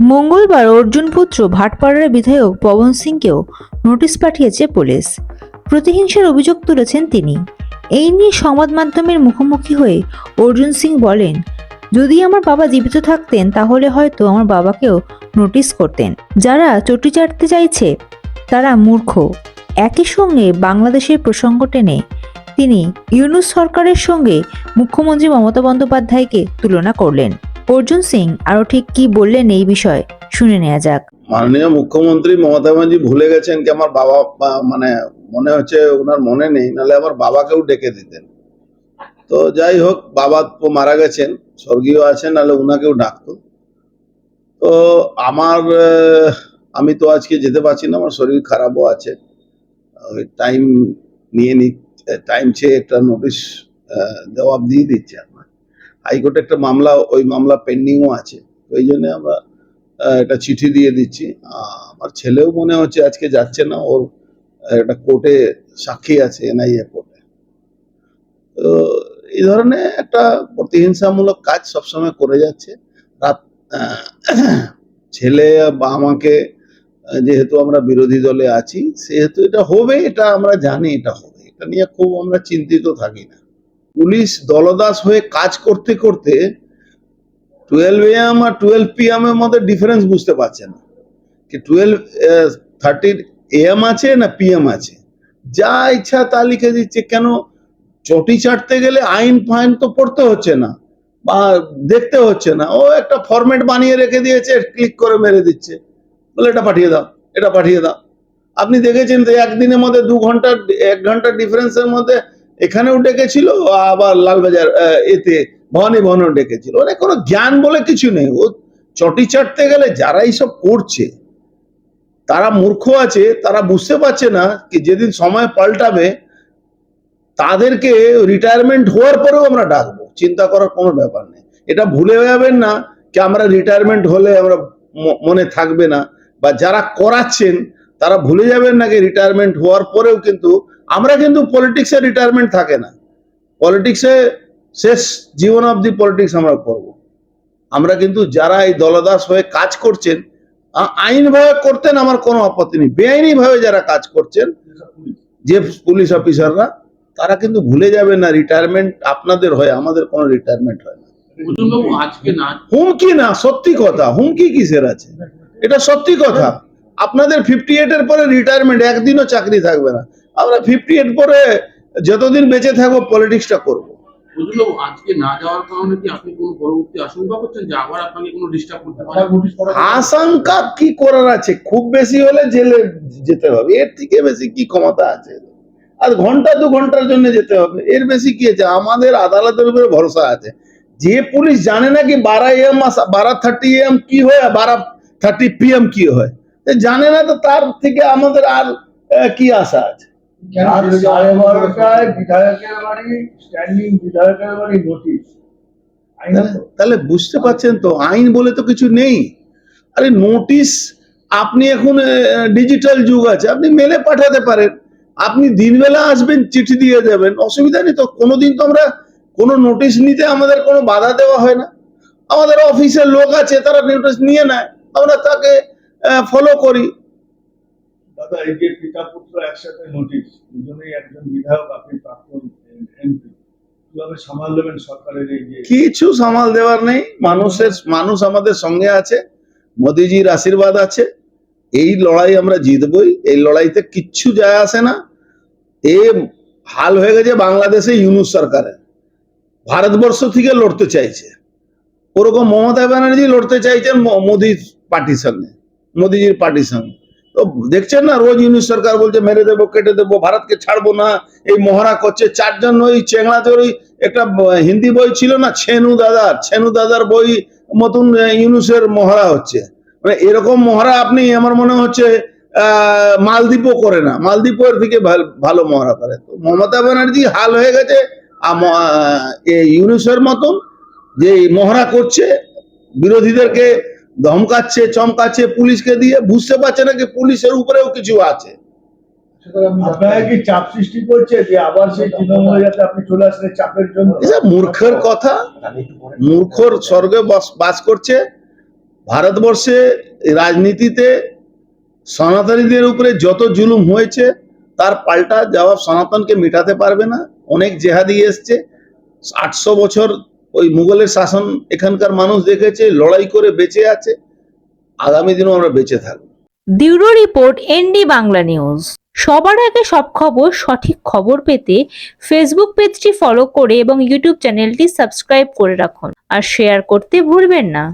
মঙ্গলবার অর্জুনপুত্র ভাটপাড়ার বিধায়ক পবন সিংকেও নোটিশ পাঠিয়েছে পুলিশ। প্রতিহিংসার অভিযোগ তুলেছেন তিনি। এই নিয়ে সংবাদ মাধ্যমের মুখোমুখি হয়ে অর্জুন সিং বলেন, যদি আমার বাবা জীবিত থাকতেন, তাহলে হয়তো আমার বাবাকেও নোটিশ করতেন। যারা চটি চাটতে চাইছে, তারা মূর্খ। একই সঙ্গে বাংলাদেশের প্রসঙ্গ টেনে, তিনি ইউনুস সরকারের সঙ্গে মুখ্যমন্ত্রী মমতা বন্দ্যোপাধ্যায়কে তুলনা করলেন। অর্জুন সিং আরও ঠিক কি বললেন এই বিষয়ে শুনে নেওয়া যাক। মাননীয় মুখ্যমন্ত্রী মমতা ব্যানার্জি ভুলে গেছেন কি আমার বাবা মানে মনে হচ্ছে ওনার মনে নেই, নাহলে আমার বাবাকেও ডেকে দিতেন। তো যাই হোক, বাবা তো মারা গেছেন, স্বর্গীয় আছেন, নাহলে ওনাকেও ডাকতো। তো আমার আমি তো আজকে যেতে পারছি না, আমার শরীর খারাপও আছে। টাইম নিয়ে নি টাইম চেয়ে একটা নোটিশ জবাব দিয়ে দিচ্ছে আমার হাইকোর্টে একটা মামলা, ওই মামলা পেন্ডিংও আছে। ওই জন্য আমরা একটা চিঠি দিয়ে দিচ্ছি। আমার ছেলেও মনে হচ্ছে আজকে যাচ্ছে না, ওর একটা কোর্টে সাক্ষী আছে এনআইএ কোর্টে। তো এই ধরনের একটা প্রতিহিংসামূলক কাজ সবসময় করে যাচ্ছে। রাত ছেলে বা আমাকে যেহেতু আমরা বিরোধী দলে আছি, সেহেতু এটা হবে, এটা আমরা জানি এটা হবে। এটা নিয়ে খুব আমরা চিন্তিত থাকি না। পুলিশ দলদাস হয়ে কাজ করতে করতে টুয়েলভ এম আর টুয়েলভ পি এম এর মধ্যে ডিফারেন্স বুঝতে পারছে না। কি টুয়েলভ থার্টির এম আছে না পিএম আছে? যা ইচ্ছা তা লিখে দিচ্ছে। কেন? চটি চাটতে গেলে আইন ফাইন তো পড়তে হচ্ছে না বা দেখতে হচ্ছে না। ও একটা ফরম্যাট বানিয়ে রেখে দিয়েছে ক্লিক করে মেরে দিচ্ছে। বলে, এটা পাঠিয়ে দাও, এটা পাঠিয়ে দাও। আপনি দেখেছেন তো একদিনের মধ্যে দু ঘণ্টা, এক ঘণ্টার ডিফারেন্সের মধ্যে এখানেও ডেকেছিল, আবার লালবাজার এতে ভবানী ভবনেও ডেকেছিল। মানে কোনো জ্ঞান বলে কিছু নেই। ও চটি চাটতে গেলে যারা এইসব করছে, তারা মূর্খ আছে, তারা বুঝতে পারছে না কি যেদিন সময় পাল্টাবে, তাদেরকে রিটায়ারমেন্ট হওয়ার পরেও আমরা ডাকবো। চিন্তা করার কোনো ব্যাপার নেই। এটা ভুলে যাবেন না, কি আমরা রিটায়ারমেন্ট হলে আমরা মনে থাকবে না, বা যারা করাচ্ছেন তারা ভুলে যাবেন নাকি রিটায়ারমেন্ট হওয়ার পরেও কিন্তু আমরা কিন্তু পলিটিক্সে রিটায়ারমেন্ট থাকে না। পলিটিক্সে শেষ জীবন অবধি পলিটিক্স আমরা করব। আমরা কিন্তু যারা এই দলদাস হয়ে কাজ করছেন আইনভাবে করতেন আমার কোনো আপত্তি নেই। বেআইনি ভাবে যারা কাজ করছেন যে পুলিশ অফিসাররা তারা কিন্তু ভুলে যাবেন না রিটায়ারমেন্ট আপনাদের হয় আমাদের কোনো রিটায়ারমেন্ট হয় না হুমকি না সত্যি কথা। হুমকি কিসের আছে? এটা সত্যি কথা। আপনাদের ফিফটি এইট এর পরে রিটায়ারমেন্ট একদিনও চাকরি থাকবে না। আমরা ফিফটি এইট পরে যতদিন বেঁচে থাকব পলিটিক্সটা করব। অর্জুনবাবু আজকে না যাওয়ার কারণে কি আপনি কোনো পরবর্তী আশঙ্কা করছেন যে আবার আপনাকে কোনো ডিস্টার্ব করতে পারে? আশঙ্কা কি করার আছে? খুব বেশি হলে জেলে যেতে হবে। এর থেকে বেশি কি ক্ষমতা আছে? আর ঘণ্টা দু ঘণ্টার জন্য যেতে হবে। এর বেশি কি আছে? আমাদের আদালতের উপরে ভরসা আছে। যে পুলিশ জানে না কি বারো এম বারো থার্টি এম কি হয় বারো থার্টি পি এম কি হয়। জানে না তো তার থেকে আমাদের আর কি আশা আছে? রাত সাড়ে বারোটায় বিধায়কের বাড়ি স্ট্যান্ডিং বিধায়কের বাড়ি নোটিশ। তাহলে- তাহলে বুঝতে পারছেন তো আইন বলে তো কিছু নেই। আরে নোটিশ আপনি এখন ডিজিটাল যুগ আছে আপনি মেলে পাঠাতে পারেন। আপনি দিনবেলা আসবেন চিঠি দিয়ে যাবেন অসুবিধা নেই তো। কোনোদিন তো আমরা কোনো নোটিশ নিতে আমাদের কোনো বাধা দেওয়া হয় না। আমাদের অফিসের লোক আছে তারা নোটিশ নিয়ে নেয়। আমরা তাকে ফলো করি। দাদা এই যে পিতা পুত্র একসাথে নোটিশ দুজনেই একজন বিধায়ক আপনি প্রাক্তন এমপি সামাল দেবেন সরকারের এই যে কিছু সামাল দেওয়ার নেই। মানুষের মানুষ আমাদের সঙ্গে আছে। মোদিজির আশীর্বাদ আছে। এই লড়াই আমরা জিতবই। এই লড়াইতে কিচ্ছু যায় আসে না। এ হাল হয়ে গেছে বাংলাদেশে ইউনুস সরকারের। ভারতবর্ষ থেকে লড়তে চাইছে। ওরকম মমতা ব্যানার্জি লড়তে চাইছেন মোদির পার্টির সঙ্গে। মোদিজির পার্টির সঙ্গে তো দেখছেন না রোজ ইউনুস সরকার বলছে মেরে দেবো কেটে দেবো ভারতকে ছাড়বো না এই মহড়া করছে। চারজন ওই চেংড়াতে ওই একটা হিন্দি বই ছিল না ছেনু দাদার ছেনু দাদার বই মতন ইউনুসের মহড়া হচ্ছে। মানে এরকম মহড়া আপনি আমার মনে হচ্ছে আহ, মালদ্বীপও করে না। মালদ্বীপের থেকে ভাল- মহড়া করে। তো মমতা ব্যানার্জি হাল হয়ে গেছে ইউনুসের মতন যে মহড়া করছে বিরোধীদেরকে ধমকাচ্ছে চমকাচ্ছে পুলিশকে দিয়ে বুঝতে পারছে না কি পুলিশের উপরেও কিছু আছে। চাপ সৃষ্টি করছে যে আবার সেই আপনি চলে আসলে চাপের জন্য? মূর্খের কথা। মূর্খর স্বর্গে বাস বাস করছে। ভারতবর্ষে রাজনীতিতে সনাতনীদের উপরে যত জুলুম হয়েছে তার পাল্টা জবাব সনাতনকে মেটাতে পারবে না। অনেক জেহাদি এসছে। আটশো বছর ওই মুঘলের শাসন এখানকার মানুষ দেখেছে, লড়াই করে বেঁচে আছে, আগামী দিনও আমরা বেঁচে থাকব। Bureau report ND Bangla news. সবার আগে সব খবর, সঠিক খবর পেতে ফেসবুক পেজটি ফলো করে এবং ইউটিউব চ্যানেলটি সাবস্ক্রাইব করে রাখুন। আর শেয়ার করতে ভুলবেন না।